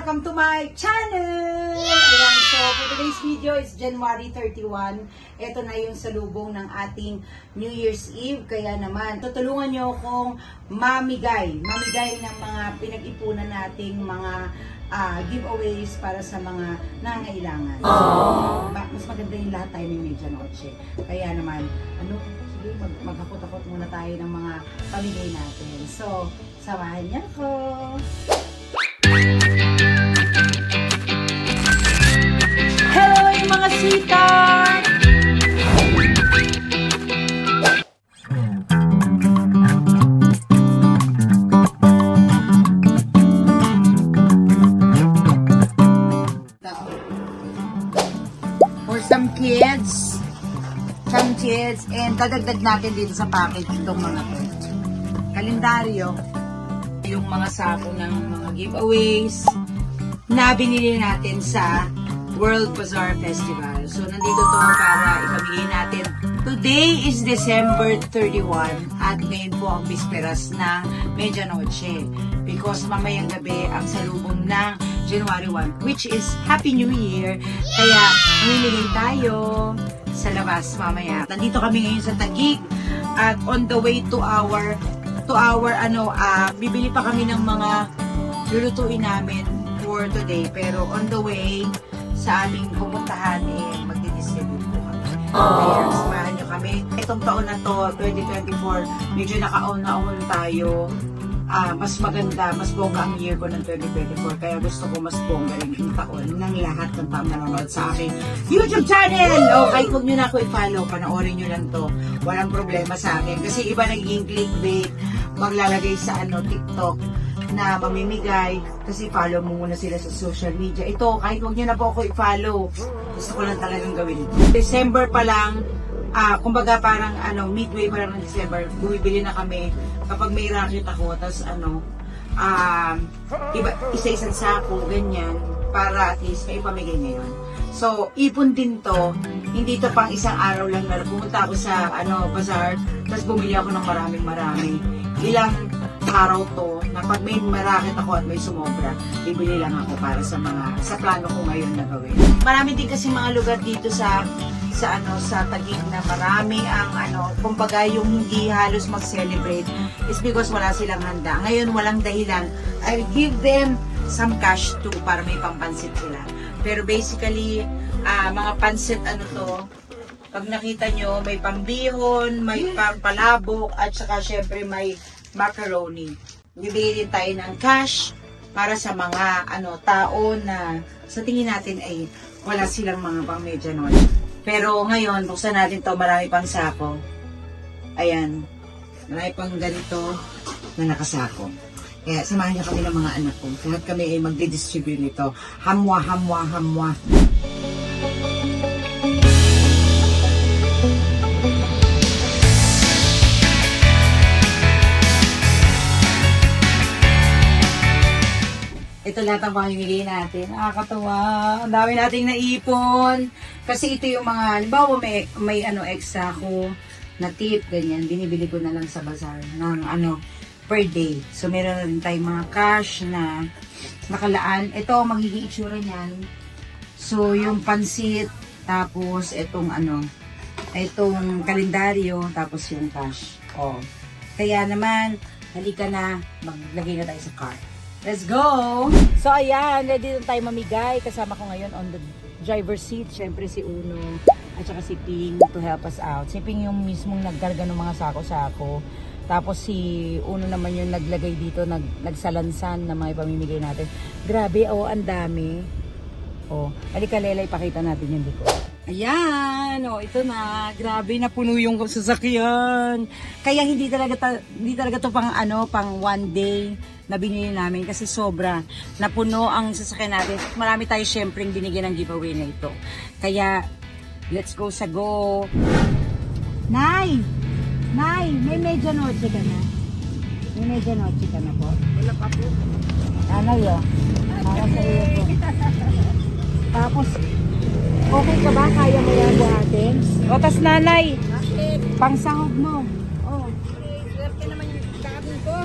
welcome to my channel! Ayan, so for today's video is January 31. Ito na yung salubong ng ating New Year's Eve. Kaya naman, tutulungan nyo akong mamigay. Mamigay ng mga pinag-ipunan nating mga ah, giveaways para sa mga nangailangan. So, ba- mas maganda yung lahat tayo may medianoche. Kaya naman, ano, sige, mag maghakot-hakot muna tayo ng mga pamigay natin. So, samahan niyo ako! Sweetheart! For some kids, some kids, and dadagdag natin dito sa package itong mga to. Kalendaryo, yung mga sako ng mga giveaways na binili natin sa World Bazaar Festival. So, nandito to para ipamigay natin. Today is December 31 at ngayon po ang bisperas ng Medianoche because mamayang gabi ang salubong ng January 1 which is Happy New Year. Kaya, mamimigay tayo sa labas mamaya. Nandito kami ngayon sa Tagig at on the way to our to our ano ah bibili pa kami ng mga lulutuin namin for today pero on the way sa aming pupuntahan eh magdi-distribute po kami. Kaya samahan nyo kami. Itong taon na to, 2024, medyo naka-on na on tayo. Ah, mas maganda, mas bongga ang year ko ng 2024. Kaya gusto ko mas bongga rin yung taon ng lahat ng tao nanonood sa aking YouTube channel. O kahit huwag nyo na ako i-follow, panoorin nyo lang to. Walang problema sa akin. Kasi iba nagiging clickbait, maglalagay sa ano TikTok na mamimigay kasi follow mo muna sila sa social media. Ito, kahit huwag nyo na po ako i-follow, gusto ko lang talagang gawin. December pa lang, ah, kumbaga parang ano, midway pa lang ng December, bumibili na kami kapag may racket ako, tapos ano, um, iba, isa-isang sako, ganyan, para at least may pamigay ngayon. So, ipon din to. Hindi to pang isang araw lang na pumunta ako sa ano, bazaar, tapos bumili ako ng maraming marami. Ilang araw to na pag may marakit ako at may sumobra, bibili lang ako para sa mga sa plano ko ngayon na gawin. Marami din kasi mga lugar dito sa sa ano sa Taguig na marami ang ano kumbaga yung hindi halos mag-celebrate is because wala silang handa. Ngayon walang dahilan. I'll give them some cash too para may pampansit sila. Pero basically ah, mga pansit ano to pag nakita nyo, may pambihon, may pampalabok, at saka syempre may macaroni. Bibili din tayo ng cash para sa mga ano tao na sa tingin natin ay wala silang mga pang medianoche. Pero ngayon, buksan natin to marami pang sako. Ayan. Marami pang ganito na nakasako. Kaya samahan niyo kami ng mga anak ko. Lahat kami ay magdi-distribute nito. Hamwa, hamwa, hamwa. Ito lahat ang pamimigay natin. Nakakatawa. Ang dami nating naipon. Kasi ito yung mga, halimbawa may, may ano extra ko na tip, ganyan. Binibili ko na lang sa bazaar ng ano, per day. So, meron na rin tayong mga cash na nakalaan. Ito, magiging itsura niyan. So, yung pansit, tapos itong ano, itong kalendaryo, tapos yung cash. Oh. Kaya naman, halika na, maglagay na tayo sa cart. Let's go! So ayan, ready na tayo mamigay. Kasama ko ngayon on the driver's seat. Siyempre si Uno at saka si Ping to help us out. Si Ping yung mismong nagkarga ng mga sako-sako. Tapos si Uno naman yung naglagay dito, nag, nagsalansan ng mga ipamimigay natin. Grabe, oh, ang dami. Oh, halika Lela, ipakita natin yung likod. Ayan, oh, ito na. Grabe na puno yung sasakyan. Kaya hindi talaga ta- hindi talaga to pang ano, pang one day na binili namin kasi sobra napuno ang sasakyan natin. Marami tayo syempre binigyan ng giveaway na ito. Kaya let's go sa go. Nay! Nay, may medya noche ka na? May medya noche ka na po? Wala pa po. Ano yun? Para sa iyo po. Tapos, okay ka ba? Kaya mo yan buhatin? O, tas nanay, pangsahog mo. Oh. Swerte naman yung gabi ko.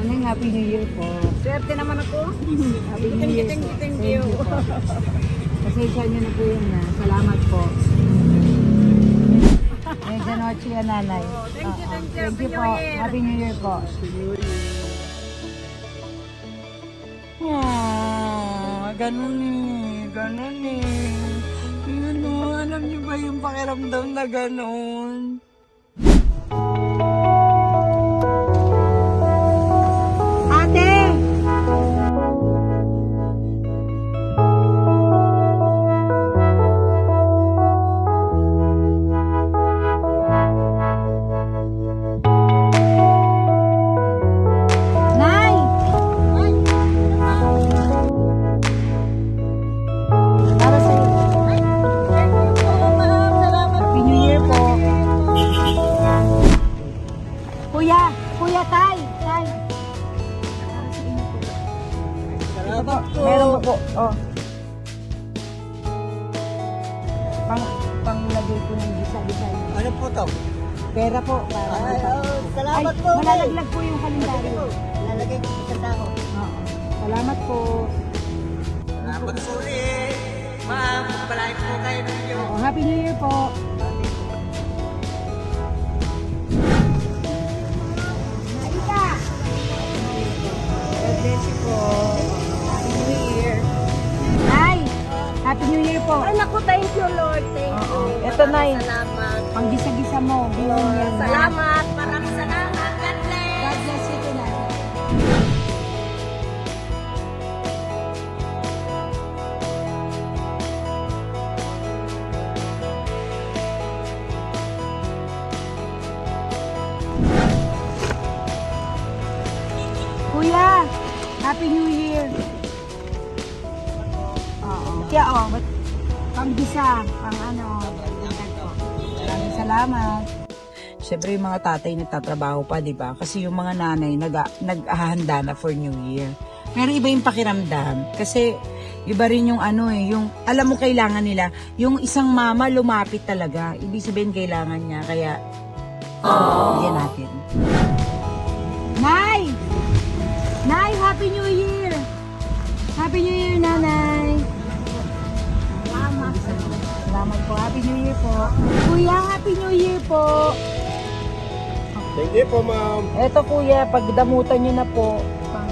Ha? Anong Happy New Year po. Swerte naman ako. Happy New Year Thank po. you, thank you. po. Pasensya niyo na po yun na. Salamat po. Medyo noche yan, nanay. thank you, Oo. thank you. Thank you Happy po. New Year. Happy New Year po. Ah, ganun eh. Ganun eh. Yun o, alam niyo ba yung pakiramdam na ganun? Ano po to? Pera po. Para Ay, oh, salamat Ay, po. Malalaglag po yung kalendaryo. Lalagay ko sa tao. Oo. Salamat po. Salamat po ulit. Ma'am, palagi po kayo ninyo. Oo, Happy New Year po. Aika! God bless you po. Year po. Ay, naku, thank you, Lord. Thank you. Oo. Ito, Nay. Maraming Salamat. Pang gisa-gisa mo. Yan. ha? Salamat. Maraming salamat. God bless. God bless you tonight. Kuya, Happy New Year. Oo. Kaya oh, ba't- pang gisa, pang ano. Maraming salamat. Siyempre yung mga tatay nagtatrabaho pa, di ba? Kasi yung mga nanay nag naghahanda na for New Year. Pero iba yung pakiramdam. Kasi iba rin yung ano eh, yung alam mo kailangan nila, yung isang mama lumapit talaga. Ibig sabihin kailangan niya. Kaya, bigyan natin. Nay! Nay, Happy New Year! Happy New Year, Nanay! Happy New Year po. Kuya, Happy New Year po. Thank you po, ma'am. Eto kuya, pagdamutan nyo na po. Pang,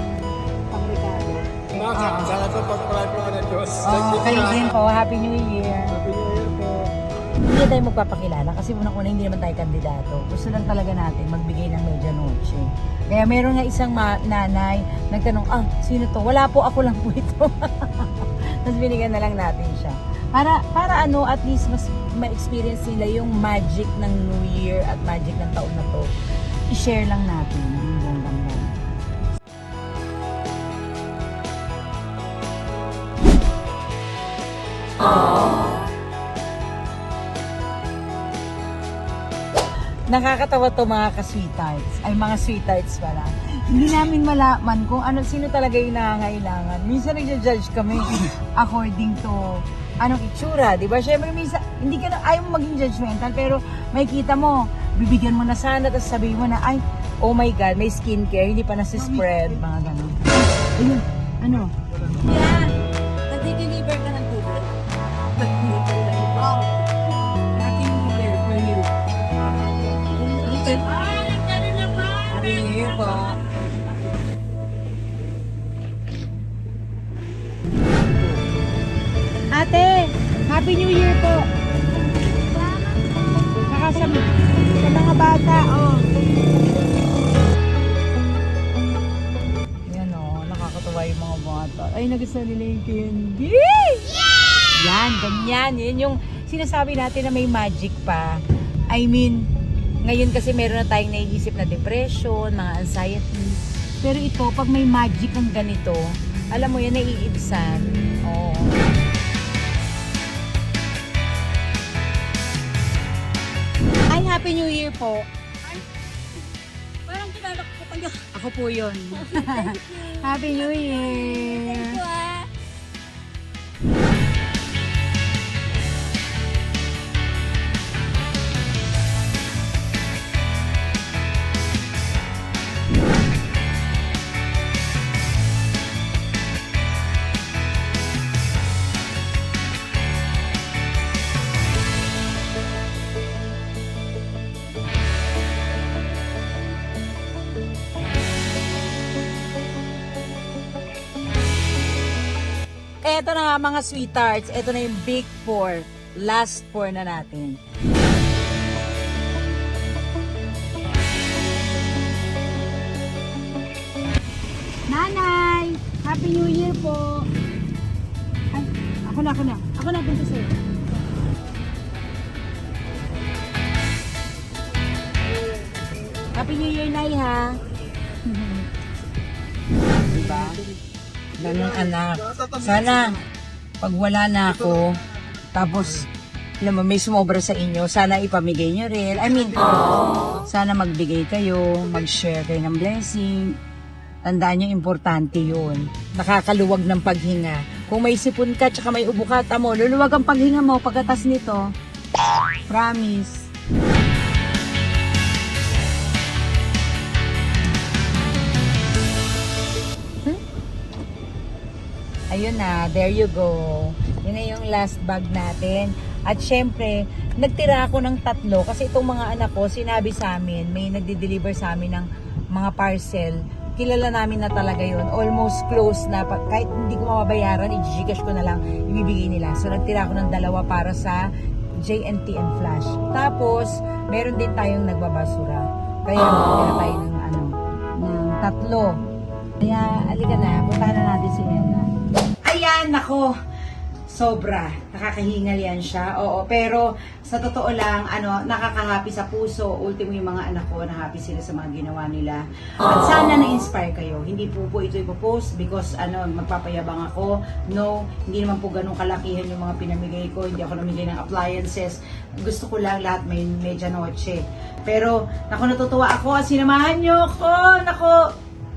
pang regalo. Ma'am, Ah. sana po pagpalay po ka ng Diyos. Oh, kayo din po. Happy New Year. Happy New Year po. Hindi tayo magpapakilala kasi unang-una hindi naman tayo kandidato. Gusto lang talaga natin magbigay ng medianoche. Kaya meron nga isang ma- nanay nagtanong, ah, sino to? Wala po, ako lang po ito. Tapos binigyan na lang natin siya. Para, para ano, at least mas ma-experience nila yung magic ng New Year at magic ng taon na to. I-share lang natin yung damdamin. Nakakatawa to mga ka-sweethearts. Ay, mga sweethearts pala. Hindi namin malaman kung ano, sino talaga yung nangangailangan. Minsan nagja-judge kami according to anong itsura, di ba? Siyempre, minsan, hindi ka na, ayaw mo maging judgmental, pero may kita mo, bibigyan mo na sana, tapos sabihin mo na, ay, oh my God, may skincare, hindi pa nasi-spread, mga ganun. Ayun, ano? Yeah. Happy New Year po. Saka sa, sa mga bata, oh. Yan oh, nakakatawa yung mga bata. Ay, nagustuhan nila yung candy. Yan, ganyan. Yan yung sinasabi natin na may magic pa. I mean, ngayon kasi meron na tayong naiisip na depression, mga anxiety. Pero ito, pag may magic ang ganito, alam mo yan, naiibsan. Oo. Ay, Happy New Year po. Parang kilala ko kayo. Ako po yun. Happy New Year! Ah. Eto na nga mga sweethearts. Eto na yung big four. Last four na natin. Nanay! Happy New Year po! Ay, ako na, ako na. Ako na, punta sa'yo. Happy New Year, Nay, ha? diba? Ganun, anak. Sana, pag wala na ako, tapos, alam may sumobra sa inyo, sana ipamigay nyo rin. I mean, sana magbigay kayo, mag-share kayo ng blessing. Tandaan nyo, importante yun. Nakakaluwag ng paghinga. Kung may sipon ka, tsaka may ubo ka, tamo, luluwag ang paghinga mo pagkatas nito. Promise. Ayun na, there you go. Yun na yung last bag natin. At syempre, nagtira ako ng tatlo kasi itong mga anak ko, sinabi sa amin, may nagde-deliver sa amin ng mga parcel. Kilala namin na talaga yun. Almost close na. Kahit hindi ko mababayaran, i-gcash ko na lang, ibibigay nila. So, nagtira ako ng dalawa para sa JNT and Flash. Tapos, meron din tayong nagbabasura. Kaya, nagtira tayo ng ano, ng tatlo. Kaya, alika na, puntahan na natin si Ella. Nako. Sobra. Nakakahingal yan siya. Oo, pero sa totoo lang, ano, nakakahappy sa puso. Ultimo yung mga anak ko, na happy sila sa mga ginawa nila. At sana na-inspire kayo. Hindi po po ito ipopost because ano, magpapayabang ako. No, hindi naman po ganun kalakihan yung mga pinamigay ko. Hindi ako namigay ng appliances. Gusto ko lang lahat may medianoche. Pero, naku, natutuwa ako. Sinamahan nyo ako. Nako,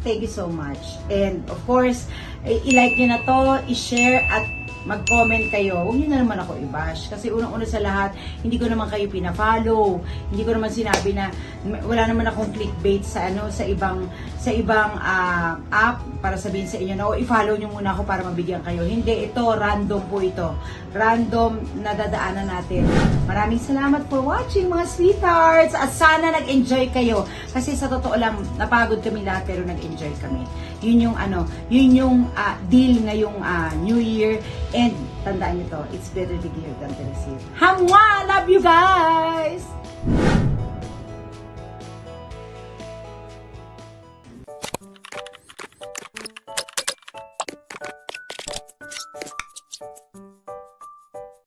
Thank you so much. And of course, i- i-like nyo na to, i-share at mag-comment kayo. Huwag nyo na naman ako i-bash. Kasi unang-una sa lahat, hindi ko naman kayo pina-follow. Hindi ko naman sinabi na wala naman akong clickbait sa ano sa ibang sa ibang ah, app para sabihin sa inyo na oh, i-follow nyo muna ako para mabigyan kayo. Hindi, ito random po ito. Random na dadaanan natin. Maraming salamat for watching mga sweethearts at sana nag-enjoy kayo kasi sa totoo lang napagod kami lahat pero nag-enjoy kami. Yun yung ano, yun yung ah, deal ngayong ah, New Year and tandaan niyo to, it's better to give than to receive. Hamwa! Love you guys!